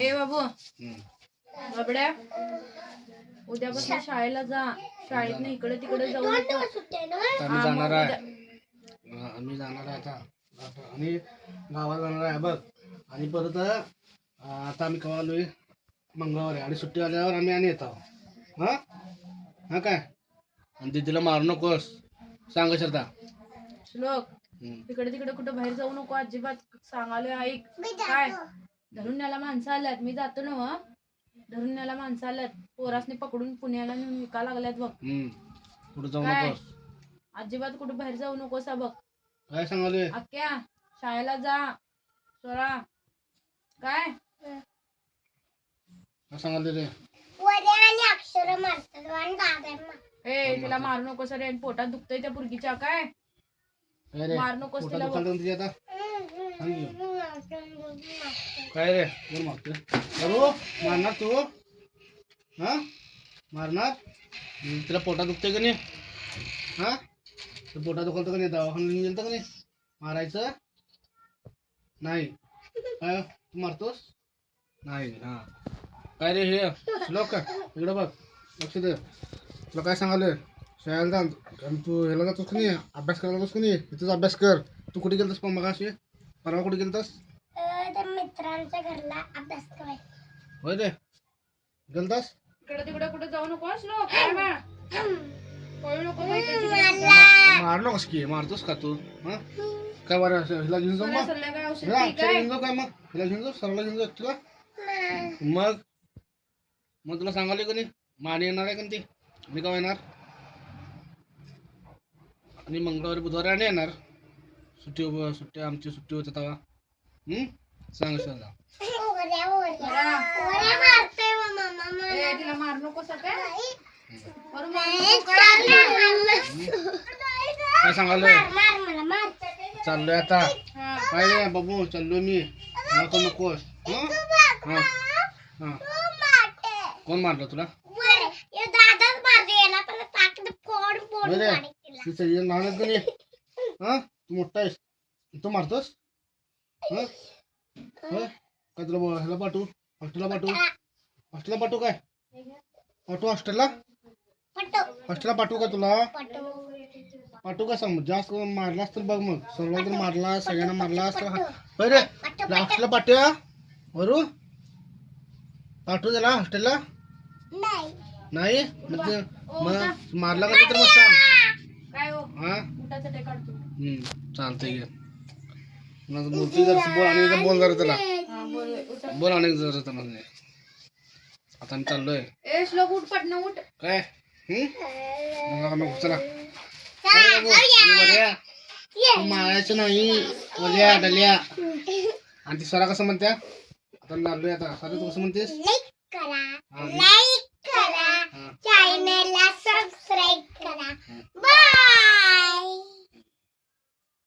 ए बाबू. बाबड्या उद्यापासून शाळेला जा. शाळेत इकडे तिकडे जाऊ नको. आम्ही जाणार आहे. आम्ही जाणार आहे आता. आता आणि गावात जाणार आहे बघ. आणि परत अं, आता आम्ही केव्हा आलोय? मंगळवारी. आणि सुट्टी आल्यावर आम्ही आणि येतो हा? हा काय? आणि दीदीला मारू नकोस. सांग श्रद्धा. श्लोक. हम्म. तिकडे तिकडे कुठं बाहेर जाऊ नको अजिबात. सांगालोय ऐक. काय? धरून न्याला माणसं आल्यात. मी जातो ना हं? धरून न्याला माणसं आल्यात. पोरासने पकडून पुण्याला नेऊन विका लागल्यात बघ. हम्म. कुठं जाऊ काय? नकोस. अजिबात कुठं बाहेर जाऊ नकोस हा बघ. काय सांगालोय? अक्क्या शाळेला जा. स्वरा काय? काय सांगालोय रे? आणि अक्षर मारतात आणि दादा ए तिला मारू नकोस रे. पोटात दुखतंय त्या पुरगीच्या. काय? काय रे? मारू नकोस पोटात तिला बघ. दुखायला तुझी आता काय रे? कोण मागतो करू? मारणार तू? हा? मारणार? तुला तिला पोटा दुखतंय का नाही? हा? तर पोटा दुखलतं का नाही? दवाखान्यात घेऊन गेलतं का नाही? मारायचं? नाही. काय? तू मारतोस? नाही. हा. काय रे हे? लोक इकडं बघ. लक्ष दे. तुला काय सांगाले शाळेला जा आणि तू ह्याला जातोस का नाही? अभ्यास करायला जातोस का नाही? इथंच अभ्यास कर. तू कुठे गेलतोस पण मग अशी परवा कुठे गेलतास? मित्रांच्या घरला अभ्यास करायला. होय रे गेलतास? इकडे तिकडे कुठे जाऊ नकोस लोक पळू नको की मारतोस का तू? हा? काय बरं असं ह्याला घेऊन जाऊ मग? औषध ठीक आहे? घेऊन जाऊ काय मग? ह्याला घेऊन जाऊ सरला घेऊन जाऊ तुला? मग? मग तुला सांगाले का नाही माने येणार आहे का ती? मी का येणार? आणि मंगळवारी बुधवारी आणि येणार. सुट्टी सुट्टी आमची सुट्टी होते तेव्हा. सांग सांगा मारू नकोस काय? बरं, मारू नाही, नको काय? सांगालोय मार मला मार. चाललोय आता. हा. काय बाबू चाललोय मी. नको नकोस. हं? हा. हा. कोण मारलं तुला? हे दादाच मारतो याला पण ताकद फोड फोड होय रे पाडेल तिला. ती सगळी लहान आहेत का नाही हा? तू मोठा आहेस. तू मारतोस? हं? काय तुला ह्याला पाठवू? हॉस्टेलला पाठवू? हॉस्टेलला पाठवू काय? पाठवू हॉस्टेलला? हॉस्टेलला पाठवू का तुला? पाठवू का सांग? जास्त मारलास तर बघ मग. सर्वांना तर मारला सगळ्यांना मारलास तर होय रे? पटो हॉस्टेलला पाठवूया वरू? पाठवू त्याला हॉस्टेलला? नाही. नाही? मग मारला का तर मग सांग. काय हो? उठाचं ते काढतो. हम्म चालतंय घे. मग जरा बोल आणि बोल जरा त्याला. हा बोल बोल अनेक जरा त्याला आता आम्ही चाललोय. ए श्लोक उठ पटणं उठ. काय? हम्म? नका नको चला? आणि वड्या? मारायचं नाही वल्या डल्या आणि ती सरा कसं म्हणत्या? आता लागलोय आता. सरा तू कसं म्हणतेस? लाईक करा. हा, लाईक